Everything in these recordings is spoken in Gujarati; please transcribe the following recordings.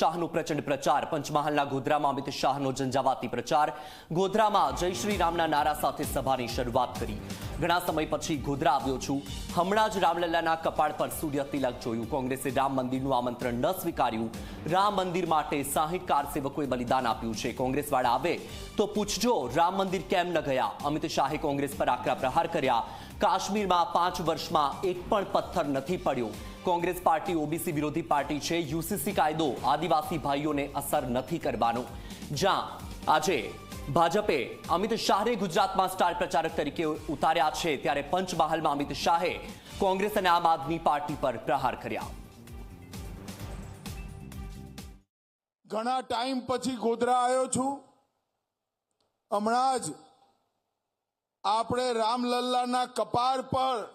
શાહનો પ્રચંડ પ્રચાર. પંચમહાલના ગોધરામાં અમિત શાહનો ઝંઝાવાતી પ્રચાર. ગોધરામાં જય શ્રી રામના નારા સાથે સભાની શરૂઆત કરી. ઘણા સમય પછી ગોધરા આવ્યો છું. હમણાં જ રામલલ્લાના કપાળ પર સૂર્ય તિલક જોયું. કોંગ્રેસે રામ મંદિરનું આમંત્રણ ન સ્વીકાર્યું. રામ મંદિર માટે સાહીઠ કાર સેવકોએ બલિદાન આપ્યું છે. કોંગ્રેસવાળા આવે તો પૂછજો, રામ મંદિર કેમ ન ગયા? અમિત શાહે કોંગ્રેસ પર આકરા પ્રહાર કર્યા. કાશ્મીરમાં પાંચ વર્ષમાં એક પણ પથ્થર નથી પડ્યો. કોંગ્રેસ પાર્ટી ઓબીસી વિરોધી પાર્ટી છે. યુસીસી કાયદો આદિવાસી ભાઈઓને અસર નથી કરવાનો. જ્યાં આજે ભાજપે અમિત શાહને ગુજરાતમાં સ્ટાર પ્રચારક તરીકે ઉતાર્યા છે ત્યારે પંચમહાલમાં અમિત શાહે કોંગ્રેસ અને આમ આદમી પાર્ટી પર પ્રહાર કર્યા. ઘણા ટાઈમ પછી ગોધરા આવ્યો છું. હમણાં જ આપણે રામલલ્લાના કપાળ પર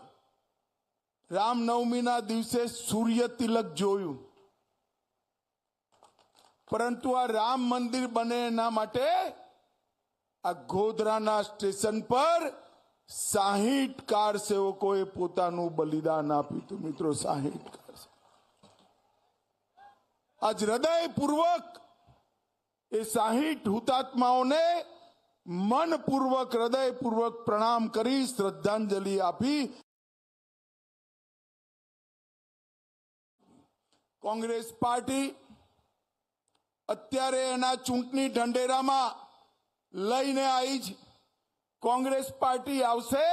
રામનવમીના દિવસે સૂર્ય તિલક જોયું. પરંતુ આ રામ મંદિર બને એના માટે આ ગોધરાના સ્ટેશન પર સાહીઠ કાર સેવકોએ પોતાનું બલિદાન આપ્યું હતું મિત્રો, સાહીઠ કાર. આજ હૃદયપૂર્વક એ સાહીઠ હુતાત્માઓને મનપૂર્વક, હૃદયપૂર્વક પ્રણામ કરી, શ્રદ્ધાંજલિ આપી કોંગ્રેસ પાર્ટી અત્યારે એના ચૂંટણી ઢંઢેરામાં લઈને આવી જ કોંગ્રેસ પાર્ટી આવશે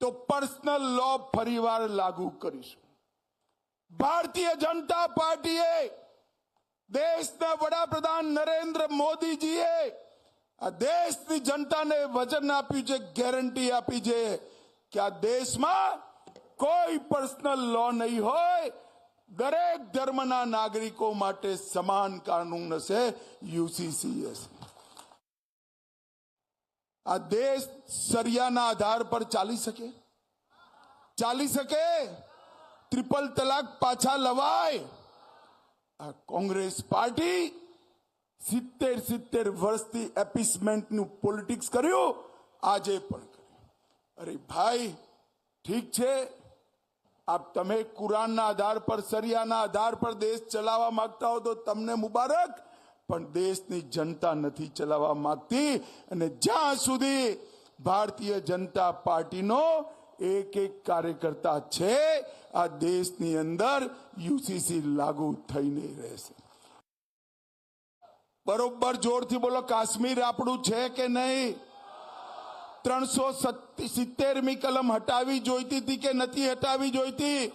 તો પર્સનલ લો ફરીવાર લાગુ કરીશું. ભારતીય જનતા પાર્ટીએ દેશના વડાપ્રધાન નરેન્દ્ર મોદીજીએ આ દેશની જનતાને વચન આપ્યું છે, ગેરંટી આપી છે કે આ દેશમાં કોઈ પર્સનલ લો નહીં હોય. દરેક ધર્મના નાગરિકો માટે સમાન કાનૂન હશે યુસીસી હશે આ દેશ સરિયાના આધાર પર ચાલી શકે? ચાલી શકે? ટ્રિપલ તલાક પાછા લવાય? આ કોંગ્રેસ પાર્ટી સિત્તેર સિત્તેર વર્ષથી એપિસમેન્ટનું પોલિટિક્સ કર્યું, આજે પણ કર્યું. અરે ભાઈ, ઠીક છે, આપ તમે કુરાનના આધાર પર, સરિયાના આધાર પર દેશ ચલાવવા માંગતા હો તો તમને મુબારક. પણ દેશની જનતા નથી ચલાવવા માંગતી. અને જ્યાં સુધી ભારતીય જનતા પાર્ટીનો એક એક કાર્યકર્તા છે, આ દેશની અંદર યુસીસી લાગુ થઈ નહીં રહેશે. બરોબર જોરથી બોલો, કાશ્મીર આપણું છે કે નહીં? ત્રણસો સિત્તેરમી કલમ હટાવી જોઈતી હતી કે નથી હટાવી જોઈતી?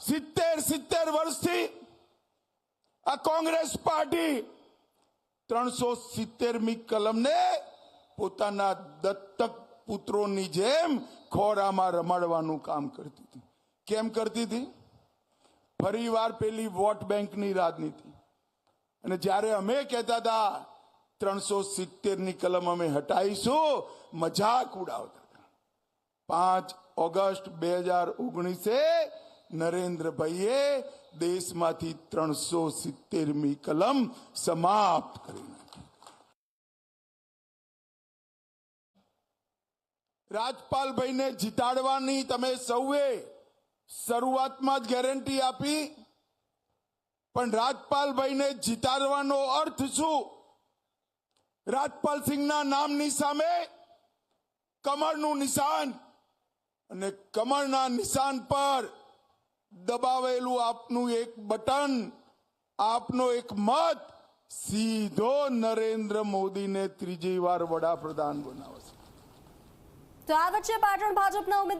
સિત્તેર સિત્તેર વર્ષથી આ કોંગ્રેસ પાર્ટી ત્રણસો સિત્તેરમી કલમને પોતાના દત્તક પુત્રોની જેમ ખોરામાં રમાડવાનું કામ કરતી હતી. કેમ કરતી હતી? ફરીવાર પેલી વોટ બેંકની રાજનીતિ. અને જ્યારે અમે કહેતા હતા, ત્રણસો સિત્તેરની કલમ અમે હટાવીશું મજાક ઉડાવતા હતા. પાંચ ઓગસ્ટ બે હજાર ઓગણીસે નરેન્દ્રભાઈએ દેશમાંથી ત્રણસો સિત્તેરમી કલમ સમાપ્ત કરી રાજપાલભાઈને જીતાડવાની તમે સૌએ શરૂઆતમાં જ ગેરંટી આપી, પણ રાજપાલભાઈને જીતાડવાનો અર્થ શું? રાજપાલ સિંહના નામની સામે કમળનું નિશાન અને કમળના નિશાન પર દબાવેલું આપનું એક બટન, આપનો એક મત સીધો નરેન્દ્ર મોદીને ત્રીજી વાર વડાપ્રધાન બનાવશે. તો આ વચ્ચે પાટણ ભાજપના ઉમેદવાર